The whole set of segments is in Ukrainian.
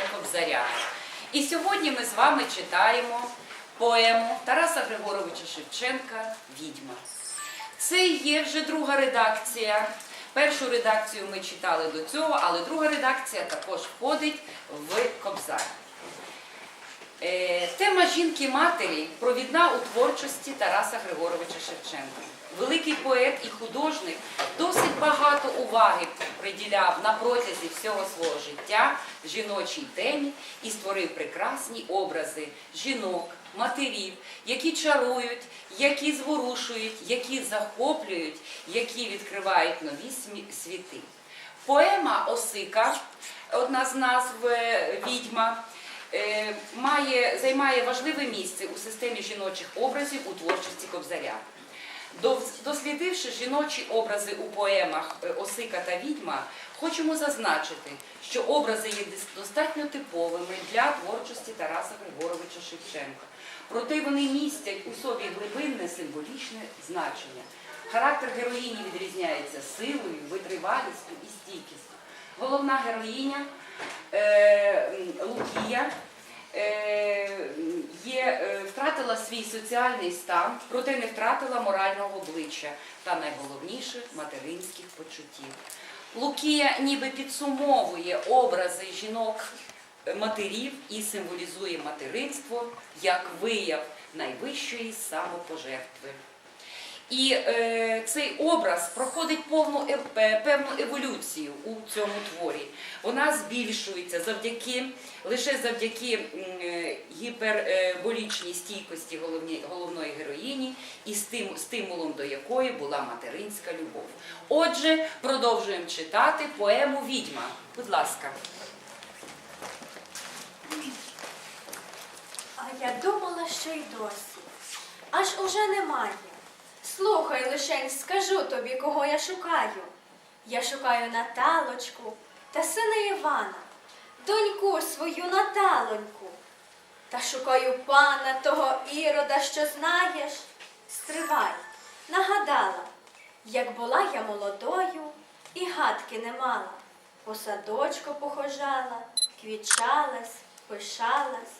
Івана Кобзаря. І сьогодні ми з вами читаємо поему Тараса Григоровича Шевченка Відьма. Це є вже друга редакція. Першу редакцію ми читали до цього, але друга редакція також входить в Кобзар. Е, Тема жінки-матері провідна у творчості Тараса Григоровича Шевченка. Великий поет і художник досить багато уваги приділяв на протязі всього свого життя жіночій темі і створив прекрасні образи жінок, матерів, які чарують, які зворушують, які захоплюють, які відкривають нові світи. Поема Осика, одна з назв е, відьма, е, має, займає важливе місце у системі жіночих образів у творчості Кобзаря. Дослідивши жіночі образи у поемах е, Осика та Відьма, хочемо зазначити, що образи є достатньо типовими для творчості Тараса Григоровича Шевченка. Проте вони містять у собі глибинне символічне значення. Характер героїні відрізняється силою, витривалістю і стійкістю. Головна героїня е, Лукія є, е, втратила свій соціальний стан, проте не втратила морального обличчя та найголовніше материнських почуттів. Лукія ніби підсумовує образи жінок е, матерів і символізує материнство як вияв найвищої самопожертви. І е, цей образ проходить повну е- певну еволюцію у цьому творі. Вона збільшується завдяки лише завдяки е, гіперболічній стійкості головні- головної героїні і стим- стимулом до якої була материнська любов. Отже, продовжуємо читати поему Відьма. Будь ласка. А я думала, що й досі. Аж уже немає. Слухай, лишень, скажу тобі, кого я шукаю. Я шукаю Наталочку та сина Івана, доньку свою Наталоньку. Та шукаю пана того ірода, що знаєш. Стривай, нагадала, як була я молодою і гадки не мала. По садочку похожала, квічалась, пишалась.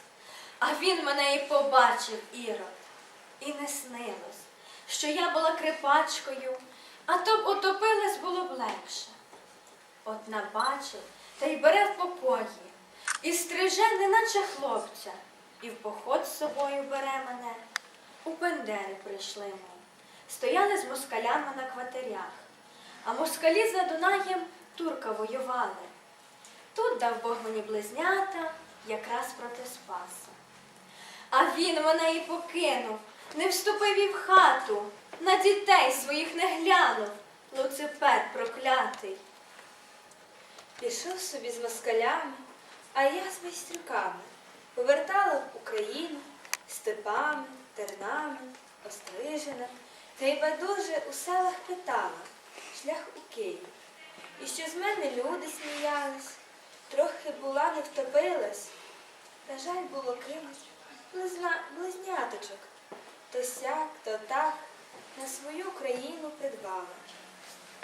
А він мене і побачив, Ірод, і не снилось, що я була крипачкою, а то б утопилась було б легше. От набачив та й бере в покої, і стриже, неначе хлопця, і в поход з собою бере мене. У Бендери прийшли ми, стояли з москалями на кватерях, а москалі за Дунаєм турка воювали. Тут дав Бог мені близнята, якраз проти Спаса. А він мене і покинув, не вступив і в хату, на дітей своїх не глянув, Луципер проклятий. Пішов собі з москалями, а я з майстрюками. Повертала в Україну степами, тернами, острижена, та й байдуже у селах питала шлях у Київ. І що з мене люди сміялись, трохи була не втопилась, та жаль було кимось близняточок. То сяк, то так на свою країну придбала.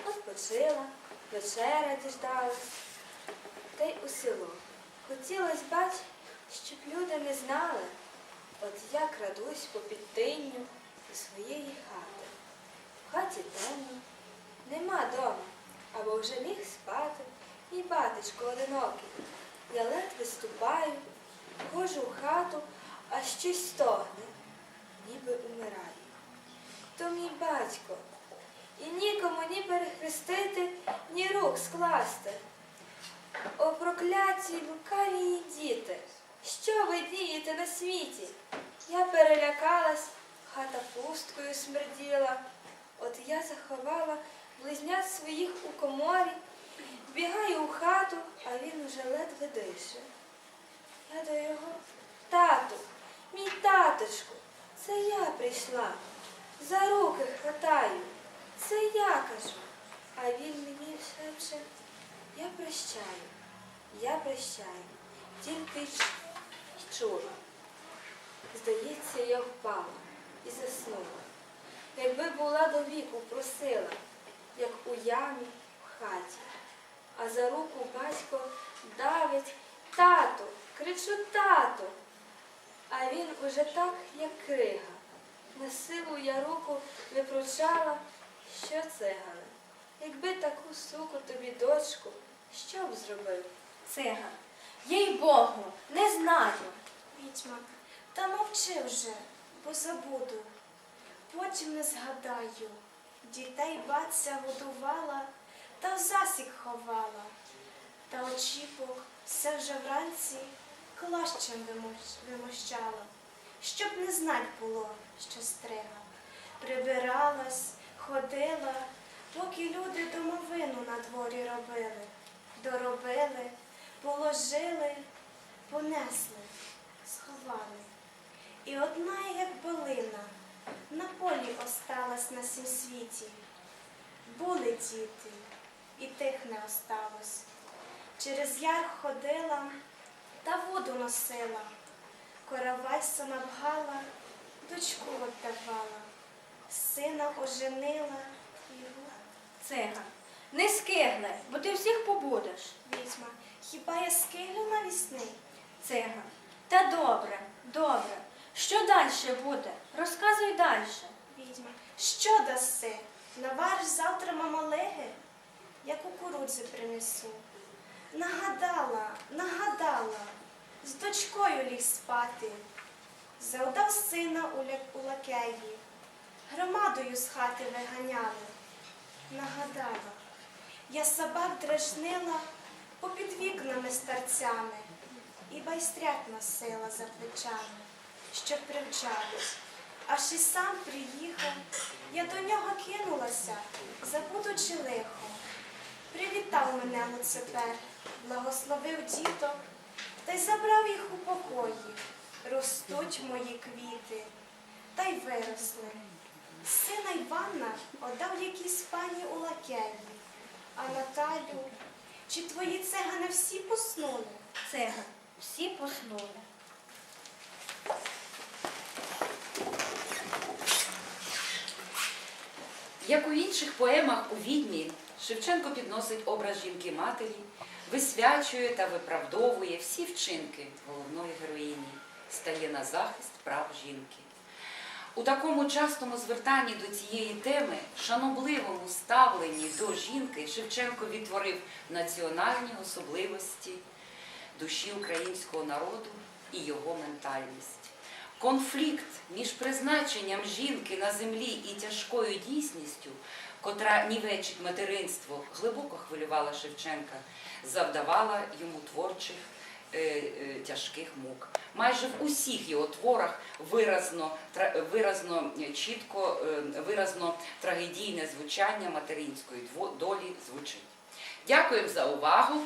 От почила, вечеря діждалась, та й у село. Хотілось бач, щоб люди не знали, от я крадусь по підтинню до своєї хати. В хаті темно, нема дома, або вже ліг спати, і батечко одинокий. Я ледве ступаю, входжу в хату, а щось стогне, ніби умирає. То мій батько, і нікому ні перехрестити, ні рук скласти. О, прокляті лукаві діти, що ви дієте на світі? Я перелякалась, хата пусткою смерділа. От я заховала близнят своїх у коморі, бігаю у хату, а він уже ледве дише. Я до його тату, мій таточку, це я прийшла. За руки хватаю, це я кажу. А він мені шепче, я прощаю, я прощаю, тільки й чула. Здається, я впала і заснула. Якби була до віку просила, як у ямі в хаті, а за руку батько давить Тату, кричу тату. А він уже так, як крига. На силу я руку викручала, що цигане. Якби таку суку тобі дочку, що б зробив? Циган. Їй Богу, не знаю. Відьма, та мовчи вже, бо забуду. Потім не згадаю. Дітей баця годувала та в засік ховала. Та очіпок все вже вранці клащем вимощ- вимощала, щоб не знать було, що стрига. Прибиралась, ходила, поки люди домовину на дворі робили. Доробили, положили, понесли, сховали. І одна, як билина, на полі осталась на сім світі. Були діти, і тих не осталось. Через яр ходила та воду носила, коровайса набгала, дочку віддавала, сина оженила і Циган. Не скигли, бо ти всіх побудеш. відьма. Хіба я скиглю навісни? Циган. Та добре, добре. Що далі буде? Розказуй далі. Відьма, що даси? Навариш завтра мамалеги? Я кукурудзи принесу. Нагадала, нагадала, з дочкою ліг спати. Завдав сина у, лакеї, громадою з хати виганяли. Нагадала, я собак дражнила попід вікнами старцями і байстрят носила за плечами, щоб привчались. Аж і сам приїхав, я до нього кинулася, забудучи лихо. Привітав мене Луципер, благословив діток, та й забрав їх у покої. Ростуть мої квіти, та й виросли. Сина Івана отдав якійсь пані у лакеї, а Наталю, чи твої цегани всі поснули? Циган. Всі поснули. Як у інших поемах у відьмі, Шевченко підносить образ жінки-матері, висвячує та виправдовує всі вчинки головної героїні, стає на захист прав жінки. У такому частому звертанні до цієї теми, шанобливому ставленні до жінки, Шевченко відтворив національні особливості душі українського народу і його ментальність. Конфлікт між призначенням жінки на землі і тяжкою дійсністю, котра нівечить материнство, глибоко хвилювала Шевченка, завдавала йому творчих е, е, тяжких мук. Майже в усіх його творах виразно, виразно е, чітко, е, виразно трагедійне звучання материнської долі звучить. Дякуємо за увагу.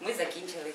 Ми закінчили.